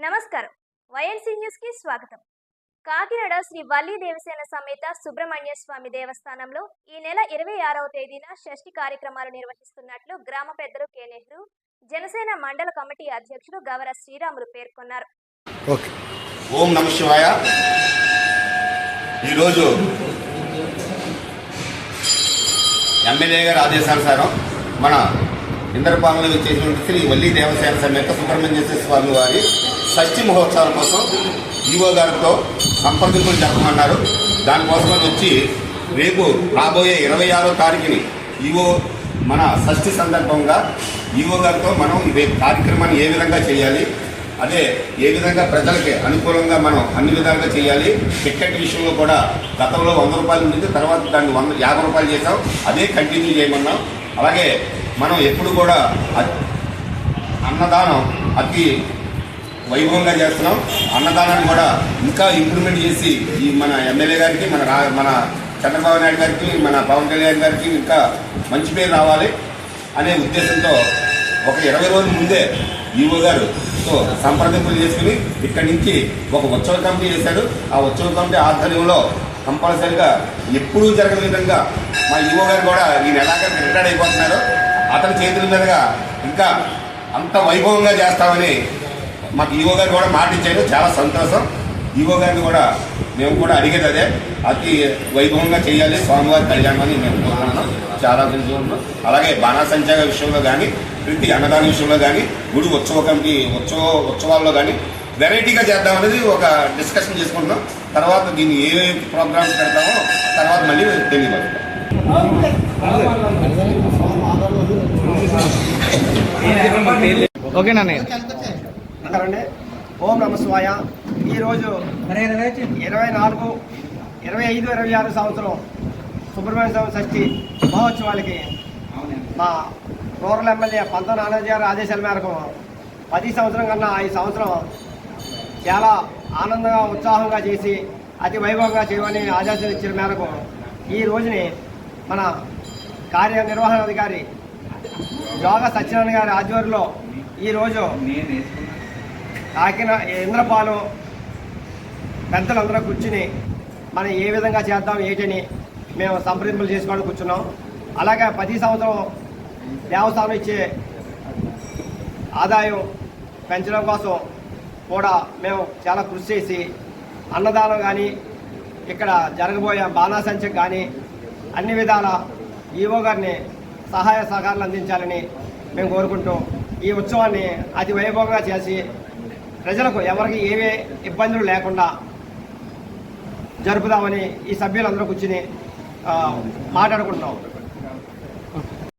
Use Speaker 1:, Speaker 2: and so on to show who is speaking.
Speaker 1: నమస్కారం. వైఎన్సీ న్యూస్కి స్వాగతం. కాకినాడ శ్రీ వల్లి దేవసేన సమేత సుబ్రహ్మణ్య స్వామి దేవస్థానంలో ఈ నెల ఇరవై ఆరవ తేదీన షష్ఠి కార్యక్రమాలు నిర్వహిస్తున్నట్లు గ్రామ పెద్దలు కె. నెహ్రూ జనసేన మండల కమిటీ అధ్యక్షుడు గవర శ్రీరాములు పేర్కొన్నారు.
Speaker 2: ఓకే.
Speaker 3: ఓం నమ శివాయ. ఈరోజు ఎమ్మెల్యే గారి ఆదేశానుసారం మన ఇంద్రపాలెంలో వచ్చేటువంటి శ్రీ వల్లి దేవసేన సమేత సుబ్రహ్మణ్యేశ్వర స్వామి వారి షష్ఠి మహోత్సవాల కోసం ఈవో గారితో సంప్రదింపులు జరపమన్నారు దానికోసం అని వచ్చి రేపు రాబోయే ఇరవై ఆరో తారీఖుని ఈవో మన షష్ఠి సందర్భంగా ఈవో గారితో మనం ఇదే కార్యక్రమాన్ని ఏ విధంగా చేయాలి అదే ఏ విధంగా ప్రజలకి అనుకూలంగా మనం అన్ని విధాలుగా చేయాలి టికెట్ విషయంలో కూడా గతంలో వంద రూపాయలు ఉండింది తర్వాత దాన్ని వంద యాభై రూపాయలు చేసాం అదే కంటిన్యూ చేయమన్నాం. అలాగే మనం ఎప్పుడు కూడా అన్నదానం అతి వైభవంగా చేస్తున్నాం. అన్నదానాన్ని కూడా ఇంకా ఇంప్రూవ్మెంట్ చేసి ఈ మన ఎమ్మెల్యే గారికి మన రా- మన చంద్రబాబు నాయుడు గారికి మన పవన్ కళ్యాణ్ గారికి ఇంకా మంచి పేరు రావాలి అనే ఉద్దేశంతో ఒక ఇరవై రోజుల ముందే ఈవో గారు సో సంప్రదింపులు చేసుకుని ఇక్కడి నుంచి ఒక ఉత్సవ కమిటీ చేశాడు. ఆ ఉత్సవ కమిటీ ఆధ్వర్యంలో కంపల్సరిగా ఎప్పుడూ జరగని విధంగా మా ఈవో గారు కూడా ఈ నెలాఖరు రిటైర్డ్ అయిపోతున్నారు. అతని చేతుల మీదుగా ఇంకా అంత వైభవంగా చేస్తామని మాకు ఈవో గారు కూడా మాట ఇచ్చారు చాలా సంతోషం. ఈవో గారిని కూడా మేము కూడా అడిగేది అదే. అతి వైభవంగా చేయాలి. స్వామివారి కళ్యాణాన్ని మేము కోరుకుంటున్నాం. చాలా తెలుసుకుంటున్నాం అలాగే బాణాసంచాగ విషయంలో కానీ ప్రతి అన్నదాన విషయంలో కానీ గుడి ఉత్సవ కమిటీ ఉత్సవ ఉత్సవాల్లో కానీ వెరైటీగా చేద్దామనేది ఒక డిస్కషన్ చేసుకుంటున్నాం. తర్వాత దీన్ని ఏ ప్రోగ్రామ్స్ పెడతామో తర్వాత మళ్ళీ తెలియదు.
Speaker 2: ఓకేనా
Speaker 4: అంటారండి ఓం నమ శివాయ. ఈరోజు ఇరవై నాలుగు ఇరవై ఐదు ఇరవై ఆరు సంవత్సరం సుబ్రహ్మణ్య స్వామి షష్ఠి మహోత్సవాలకి మా రూరల్ ఎమ్మెల్యే పంత నానాజీ గారి ఆదేశాల మేరకు పది సంవత్సరం కన్నా ఈ సంవత్సరం చాలా ఆనందంగా ఉత్సాహంగా చేసి అతి వైభవంగా చేయమని ఆదేశాలు ఇచ్చిన మేరకు ఈ రోజుని మన కార్యనిర్వహణాధికారి యోగ సత్యనారాయణ గారి ఆధ్వర్యంలో ఈరోజు కాకినా ఇంద్రపాలెం పెద్దలందరూ కూర్చుని మనం ఏ విధంగా చేద్దాం ఏంటని మేము సంప్రదింపులు చేసుకోవడానికి కూర్చున్నాం. అలాగే ప్రతి సంవత్సరం దేవస్థానం ఇచ్చే ఆదాయం పెంచడం కోసం కూడా మేము చాలా కృషి చేసి అన్నదానం కానీ ఇక్కడ జరగబోయే బాణాసంచకు కానీ అన్ని విధాల ఈవో గారిని సహాయ సహకారాలు అందించాలని మేము కోరుకుంటూ ఈ ఉత్సవాన్ని అతి వైభవంగా చేసి ప్రజలకు ఎవరికి ఏవే ఇబ్బందులు లేకుండా జరుపుదామని ఈ సభ్యులందరూ కూర్చుని మాట్లాడుకుంటున్నాం.